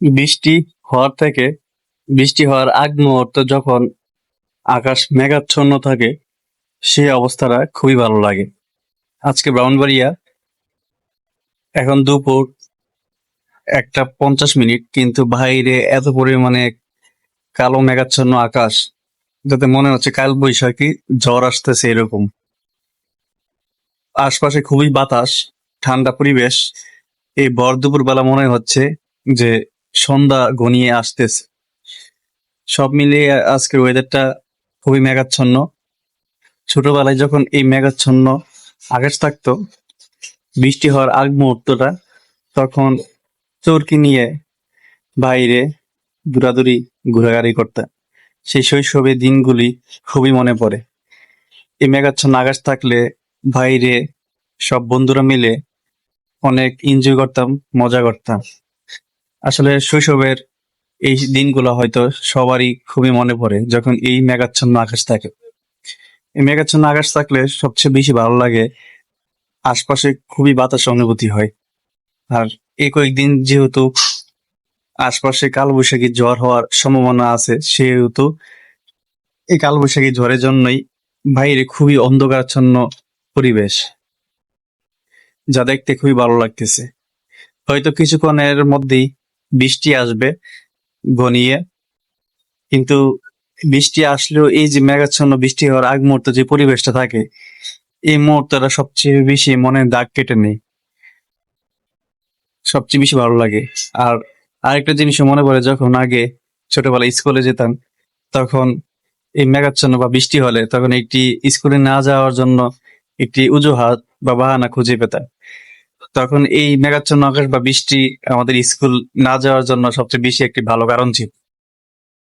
বৃষ্টি হওয়ার থেকে, বৃষ্টি হওয়ার আগ মুহূর্তে যখন আকাশ মেঘাচ্ছন্ন থাকে, সে অবস্থাটা খুবই ভালো লাগে। আজকে ব্রাউনবাড়িয়া এখন দুপুর একটা পঞ্চাশ মিনিট, কিন্তু বাইরে এত পরিমাণে কালো মেঘাচ্ছন্ন আকাশ, যাতে মনে হচ্ছে কাল বৈশাখী ঝড় আসতেছে এরকম। আশপাশে খুবই বাতাস, ঠান্ডা পরিবেশ, এই ভর দুপুর বেলা মনে হচ্ছে যে সন্ধ্যা ঘনিয়ে আসতেছে। সব মিলিয়ে আজকের ওয়েদারটা খুবই মেঘাচ্ছন্ন। ছোটবেলায় যখন এই মেঘাচ্ছন্ন আকাশ থাকতো, বৃষ্টি হওয়ার আগ মুহূর্তটা, তখন চোরকি নিয়ে বাইরে দূরাদূরি ঘোরাঘুরি করতাম। সেই শৈশবের দিনগুলি খুবই মনে পড়ে। এই মেঘাচ্ছন্ন আকাশ থাকলে বাইরে সব বন্ধুরা মিলে অনেক এনজয় করতাম, মজা করতাম। আসলে শৈশবের এই দিনগুলো হয়তো সবারই খুবই মনে পড়ে, যখন এই মেঘাচ্ছন্ন আকাশ থাকে। এই মেঘাচ্ছন্ন আকাশ থাকলে সবচেয়ে বেশি ভালো লাগে আশপাশে খুবই বাতাস অনুভূতি হয়। আর এই কয়েকদিন যেহেতু আশপাশে কালবৈশাখী জ্বর হওয়ার সম্ভাবনা আছে, সেহেতু এই কালবৈশাখী ঝড়ের জন্যই বাইরে খুবই অন্ধকারাচ্ছন্ন পরিবেশ, যা দেখতে খুবই ভালো লাগতেছে। হয়তো কিছুক্ষণের মধ্যেই বৃষ্টি আসবে ঘনিয়ে। কিন্তু বৃষ্টি আসলেও এই যে মেঘাচ্ছন্ন বৃষ্টি হওয়ার আগ মুহূর্তে যে পরিবেশটা থাকে, এই মুহূর্তটা সবচেয়ে বেশি মনে দাগ কেটে নেই সবচেয়ে বেশি ভালো লাগে। আর আরেকটা জিনিস মনে পড়ে, যখন আগে ছোটবেলায় স্কুলে যেতাম, তখন এই মেঘাচ্ছন্ন বা বৃষ্টি হলে তখন একটি স্কুলে না যাওয়ার জন্য একটি অজুহাত বা বাহানা খুঁজে পেতাম। তখন এই মেঘাচ্ছন্ন আকাশ বা বৃষ্টি আমাদের স্কুল না যাওয়ার জন্য সবচেয়ে বেশি একটি ভালো কারণ ছিল।